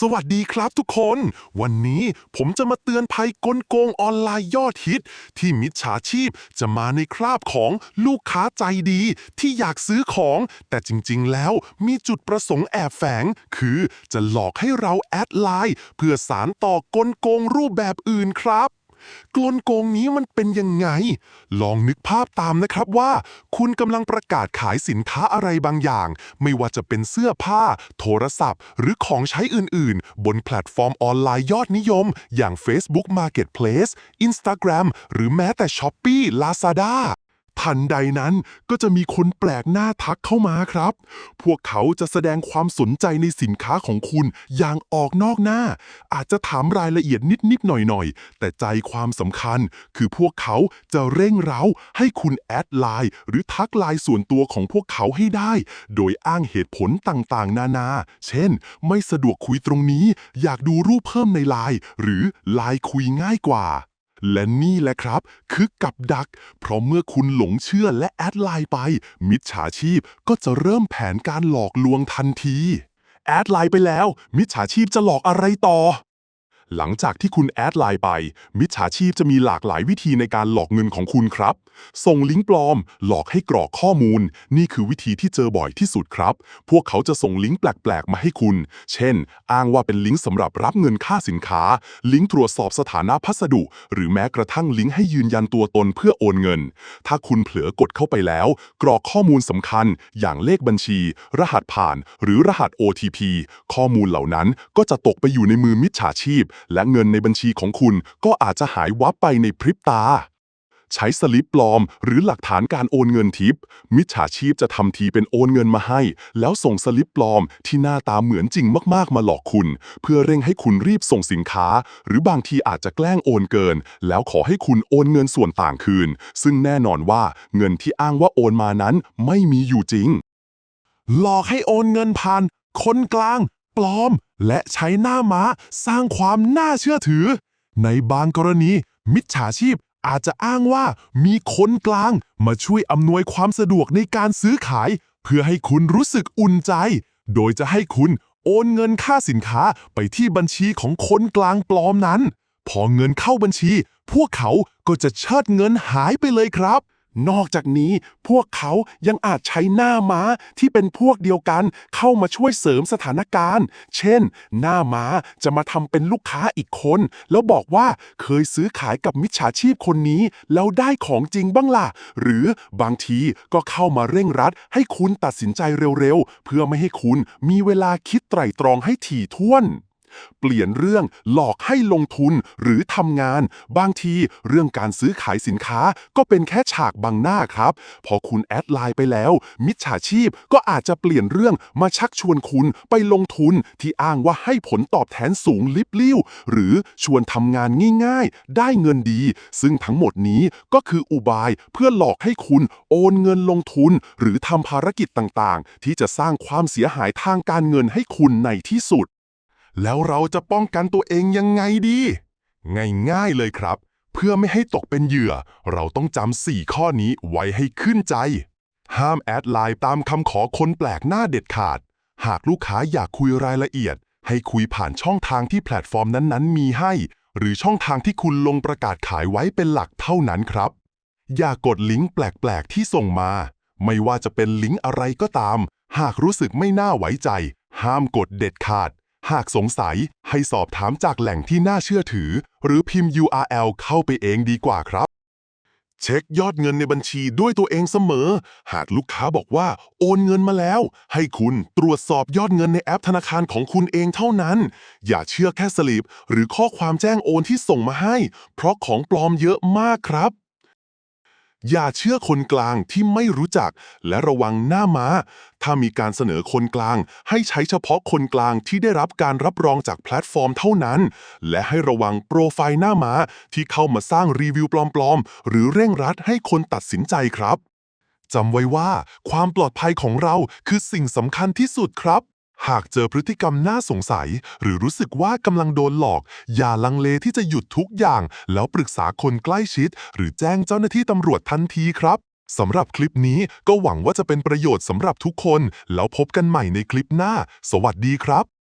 สวัสดีครับทุกคน วันนี้ผมจะมาเตือนภัยกลโกงออนไลน์ยอดฮิต ที่มิจฉาชีพจะมาในคราบของลูกค้าใจดีที่อยากซื้อของ แต่จริงๆ แล้วมีจุดประสงค์แอบแฝง คือจะหลอกให้เราแอดไลน์เพื่อสารต่อกลโกงรูปแบบอื่นครับ กลโกงนี้มันเป็นยังไง ลองนึกภาพตามนะครับว่า คุณกำลังประกาศขายสินค้าอะไรบางอย่าง ไม่ว่าจะเป็นเสื้อผ้า โทรศัพท์ หรือของใช้อื่น ๆ บนแพลตฟอร์มออนไลน์ยอดนิยม อย่าง Facebook Marketplace Instagram หรือแม้แต่ Shopee Lazada ทันใดนั้นก็จะมีคนแปลกหน้าทักเข้ามาครับ พวกเขาจะแสดงความสนใจในสินค้าของคุณอย่างออกนอกหน้า อาจจะถามรายละเอียดนิดๆหน่อยๆ แต่ใจความสำคัญ คือพวกเขาจะเร่งเร้าให้คุณแอดไลน์หรือทักไลน์ส่วนตัวของพวกเขาให้ได้ โดยอ้างเหตุผลต่างๆ นานา เช่น ไม่สะดวกคุยตรงนี้ อยากดูรูปเพิ่มในไลน์หรือไลน์คุยง่ายกว่า และนี่แหละครับ คือกับดัก เพราะเมื่อคุณหลงเชื่อและแอดไลน์ไป มิจฉาชีพก็จะเริ่มแผนการหลอกลวงทันที แอดไลน์ไปแล้ว มิจฉาชีพจะหลอกอะไรต่อ หลังจากที่คุณแอดไลน์ไป มิจฉาชีพจะมีหลากหลายวิธีในการหลอกเงินของคุณครับ ส่งลิงก์ปลอม หลอกให้กรอกข้อมูล นี่คือวิธีที่เจอบ่อยที่สุดครับ พวกเขาจะส่งลิงก์แปลกๆ มาให้คุณ เช่น อ้างว่าเป็นลิงก์สำหรับรับเงินค่าสินค้า ลิงก์ตรวจสอบสถานะพัสดุ หรือแม้กระทั่งลิงก์ให้ยืนยันตัวตนเพื่อโอนเงิน ถ้าคุณเผลอกดเข้าไปแล้ว กรอกข้อมูลสำคัญ อย่างเลขบัญชี รหัสผ่าน หรือรหัส OTP ข้อมูลเหล่านั้นก็จะตกไปอยู่ในมือมิจฉาชีพและเงินในบัญชีของคุณก็อาจจะหายวับไปในพริบตา ใช้สลิปปลอม หรือหลักฐานการโอนเงินทิป มิจฉาชีพจะทำทีเป็นโอนเงินมาให้ แล้วส่งสลิปปลอมที่หน้าตาเหมือนจริงมากๆ มาหลอกคุณ เพื่อเร่งให้คุณรีบส่งสินค้า หรือบางทีอาจจะแกล้งโอนเกิน แล้วขอให้คุณโอนเงินส่วนต่างคืน ซึ่งแน่นอนว่าเงินที่อ้างว่าโอนมานั้นไม่มีอยู่จริง หลอกให้โอนเงินผ่านคนกลาง ปลอม และใช้หน้าม้าสร้างความน่าเชื่อถือ ในบางกรณี มิจฉาชีพอาจจะอ้างว่ามีคนกลาง มาช่วยอำนวยความสะดวกในการซื้อขาย เพื่อให้คุณรู้สึกอุ่นใจ โดยจะให้คุณโอนเงินค่าสินค้าไปที่บัญชีของคนกลางปลอมนั้น พอเงินเข้าบัญชี พวกเขาก็จะเชิดเงินหายไปเลยครับ นอกจากนี้พวกเขายังอาจใช้หน้าม้าที่เป็นพวกเดียวกันเข้ามาช่วยเสริมสถานการณ์ เช่น หน้าม้าจะมาทำเป็นลูกค้าอีกคน แล้วบอกว่าเคยซื้อขายกับมิจฉาชีพคนนี้ แล้วได้ของจริงบ้างล่ะ หรือบางทีก็เข้ามาเร่งรัด ให้คุณตัดสินใจเร็วๆ เพื่อไม่ให้คุณมีเวลาคิดไตร่ตรองให้ถี่ถ้วน เปลี่ยนเรื่องหลอกให้ลงทุนหรือทำงาน บางทีเรื่องการซื้อขายสินค้าก็เป็นแค่ฉากบังหน้าครับ พอคุณแอดไลน์ไปแล้ว มิจฉาชีพก็อาจจะเปลี่ยนเรื่องมาชักชวนคุณไปลงทุนที่อ้างว่าให้ผลตอบแทนสูงลิบลิ่วหรือชวนทำงานง่ายๆ ได้เงินดี ซึ่งทั้งหมดนี้ก็คืออุบายเพื่อหลอกให้คุณโอนเงินลงทุน หรือทำภารกิจต่างๆ ที่จะสร้างความเสียหายทางการเงินให้คุณในที่สุด แล้วเราจะป้องกันตัวเองยังไงดี ง่ายๆเลยครับ เพื่อไม่ให้ตกเป็นเหยื่อ เราต้องจำ4ข้อนี้ไว้ให้ขึ้นใจ ห้ามแอดไลน์ตามคำขอคนแปลกหน้าเด็ดขาด หากลูกค้าอยากคุยรายละเอียด ให้คุยผ่านช่องทางที่แพลตฟอร์มนั้นๆ มีให้ หรือช่องทางที่คุณลงประกาศขายไว้เป็นหลักเท่านั้นครับ อย่ากดลิงก์แปลกๆที่ส่งมา ไม่ว่าจะเป็นลิงก์อะไรก็ตาม หากรู้สึกไม่น่าไว้ใจ ห้ามกดเด็ดขาด หากสงสัยให้สอบถามจากแหล่งที่น่าเชื่อถือ หรือพิมพ์ URL เข้าไปเองดีกว่าครับ เช็คยอดเงินในบัญชีด้วยตัวเองเสมอ หากลูกค้าบอกว่าโอนเงินมาแล้ว ให้คุณตรวจสอบยอดเงินในแอปธนาคารของคุณเองเท่านั้น อย่าเชื่อแค่สลิปหรือข้อความแจ้งโอนที่ส่งมาให้ เพราะของปลอมเยอะมากครับ อย่าเชื่อคนกลางที่ไม่รู้จัก และระวังหน้าม้า ถ้ามีการเสนอคนกลาง ให้ใช้เฉพาะคนกลางที่ได้รับการรับรองจากแพลตฟอร์มเท่านั้น และให้ระวังโปรไฟล์หน้าม้า ที่เข้ามาสร้างรีวิวปลอมๆ หรือเร่งรัดให้คนตัดสินใจครับจำไว้ว่าความปลอดภัยของเราคือสิ่งสำคัญที่สุดครับ หากเจอพฤติกรรมน่าสงสัย หรือรู้สึกว่ากำลังโดนหลอก อย่าลังเลที่จะหยุดทุกอย่าง แล้วปรึกษาคนใกล้ชิด หรือแจ้งเจ้าหน้าที่ตำรวจทันทีครับสำหรับคลิปนี้ก็หวังว่าจะเป็นประโยชน์สำหรับทุกคน แล้วพบกันใหม่ในคลิปหน้า สวัสดีครับ